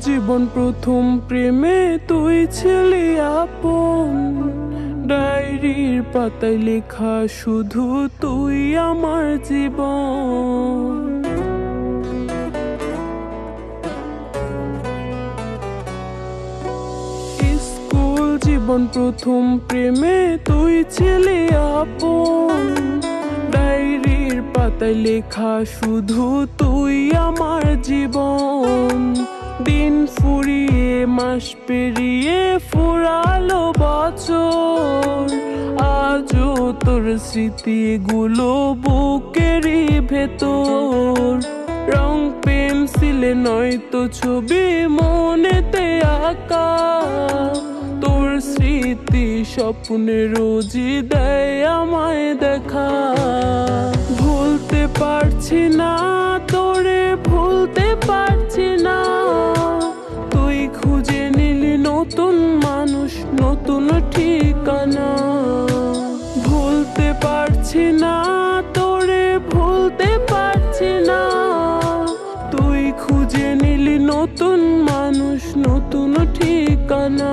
জীবন প্রথম প্রেমে তুই ছিলি আপন। ডায়েরির পাতায় লেখা শুধু তুই আমার জীবন। স্কুল জীবন প্রথম প্রেমে তুই ছিলি আপন। ডায়েরির পাতায় লেখা শুধু তুই আমার জীবন। দিন ফুরিয়ে, মাস পেরিয়ে, ফুরালো বছর। আজও তোর স্মৃতিগুলো বুকেরই ভেতর। রং পেন্সিলে নয়তো ছবি মনেতে আঁকা। তোর স্মৃতি স্বপ্নে রোজই দেয় আমায় দেখা। ভুলতে পারছি না নতুন মানুষ, নতুন ঠিকানা। ভুলতে পারছি না, তোরে ভুলতে পারছি না। তুই খুঁজে নিলি নতুন মানুষ, নতুন ঠিকানা।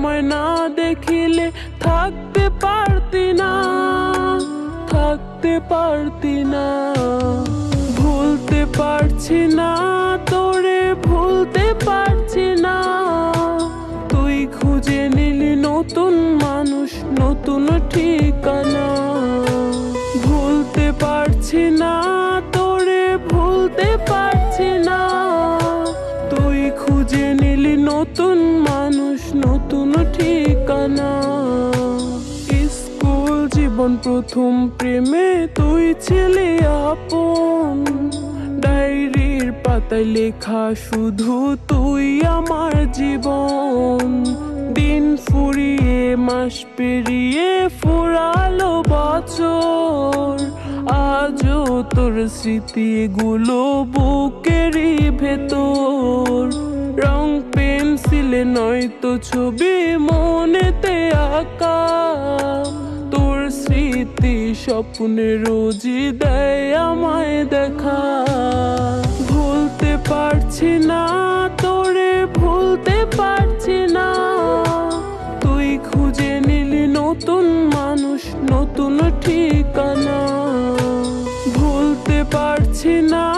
আমায় না দেখিলে থাকতে পারতি না, থাকতে পারতি না। ভুলতে পারছি না, তোরে ভুলতে পারছি না। তুই খুঁজে নিলি নতুন মানুষ, নতুন ঠিকানা। ভুলতে পারছি না নতুন ঠিকানা। স্কুল জীবন প্রথম প্রেমে তুই ছিলি আপন। ডায়েরির পাতায় লেখা শুধু তুই আমার জীবন। দিন ফুরিয়ে, মাস পেরিয়ে, ফুরালো বছর। আজও তোর স্মৃতিগুলো বুকেরই ভেতর। রং পেন্সিলে নয়তো ছবি মনেতে আঁকা। তোর স্মৃতি স্বপ্নে রোজই দেয় আমায় দেখা। ভুলতে পারছি না, তোরে ভুলতে পারছি না। তুই খুঁজে নিলি নতুন মানুষ, নতুন ঠিকানা। ভুলতে পারছি না